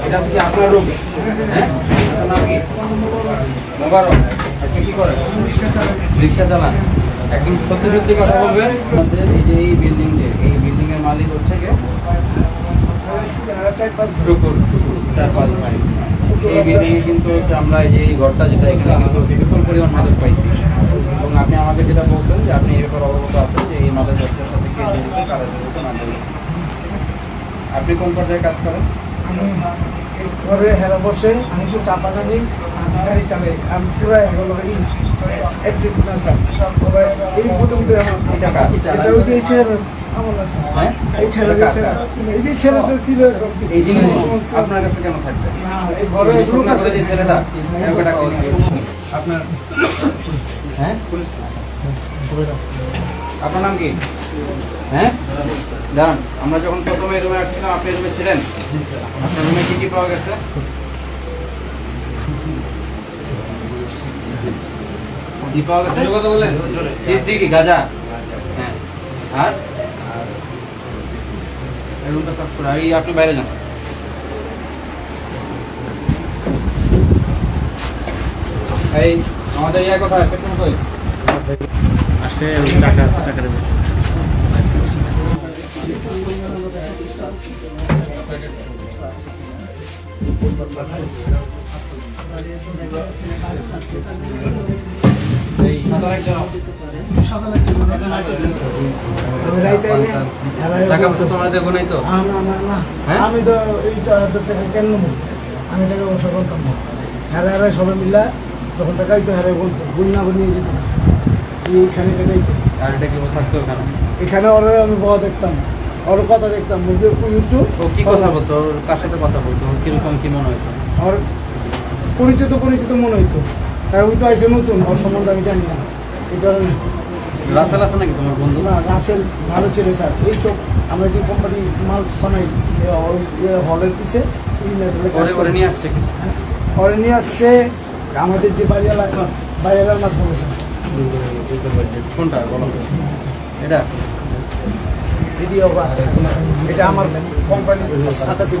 এটা রিক্সা চালান একদম সত্যি সত্যি কথা বলবেন আমাদের এই যে এই বিল্ডিং এই বিল্ডিং এর মালিক হচ্ছে কে? শুকুর শুকুর চার পাঁচ ভাই এই বিল্ডিং কিন্তু হচ্ছে আমরা এই যে এই ঘরটা যেটা এখানে কিন্তু বিপুল পরিমাণ মাদক পাইছি। এবং আপনি আমাকে যেটা বলছেন যে আপনি এর ব্যাপারে অবগত আছেন যে এই মাদক ব্যবসার সাথে কে জড়িত কারা জড়িত না জড়িত। আপনি কোন পর্যায়ে কাজ করেন? ঘরে হেরা বসে আমি তো চাপা জানি গাড়ি চালাই। আমি পুরো এগুলো একদিন না স্যার তবে এই যে এই আমার না স্যার হ্যাঁ? এই এই যে ছেলেটা ছিল এই জিনিস আপনার কাছে কেন থাকবে? না এই ঘরে শুকনা করে যে ছেলেটা? এরকম একটা clinic আছে। আপনার হ্যাঁ? আপনার নাম কি? হ্যাঁ? দাঁড়ান আমরা যখন প্রথমে রুমে আসছিলাম আপনি রুমে ছিলেন? আপনার রুমে কি কি পাওয়া গেছে? কি পাওয়া গেছে? কথা বললেন সিদ্দিকি গাজা। হ্যাঁ। আর? রুমটা সাফ করে। এই আপনি বাইরে যান। এই আমাদের ইয়া পেট্রোল কই? আজকে টাকা আছে টাকা দেবো এই সাদা একটা আমি রাইতে আইলে হেরা- টাকা পয়সা তোমার দেখো নাই তো। হ্যাঁ? আমি তো এই টাকা কেন নেব? আমি টাকা পয়সা করতাম না। হেরা হেরা সবাই মিলা যখন টাকা দিত হেরাই বলতো গুল না নিয়ে যেত এইখানে দিত আর এটা থাকতো কেন এখানে ওর আমি বড় দেখতাম। ওর কথা দেখতাম ইউটিউব ও কি কথা বলতো? ওর কার সাথে কথা বলতো? কীরকম কি মনে হয়েছে ওর পরিচিত পরিচিত মনে হইতো। কারণ ওই তো আইসে নতুন ওর সম্বন্ধে আমি জানি না। এই কারণে। রাসেল আছে নাকি তোমার বন্ধু? না রাসেল ভালো ছেলে স্যার। এই সব আমরা যে কোম্পানি মাল বানাই হলের পিছে ওরে ওরে নিয়ে আসছে কি? পরে নিয়ে আসছে আমাদের যে বাড়িওয়ালা বাড়িওয়ালার মাধ্যমে স্যার। কোনটা? বলো এটা আছে। ভিডিও বা এটা আমার কোম্পানি হাতে ছিল।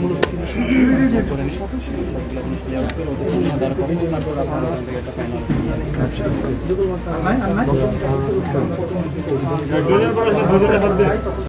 ওর হাতে লেখা হ্যাঁ ওর হাতে লেখা? হ্যাঁ ওর ফাইনাল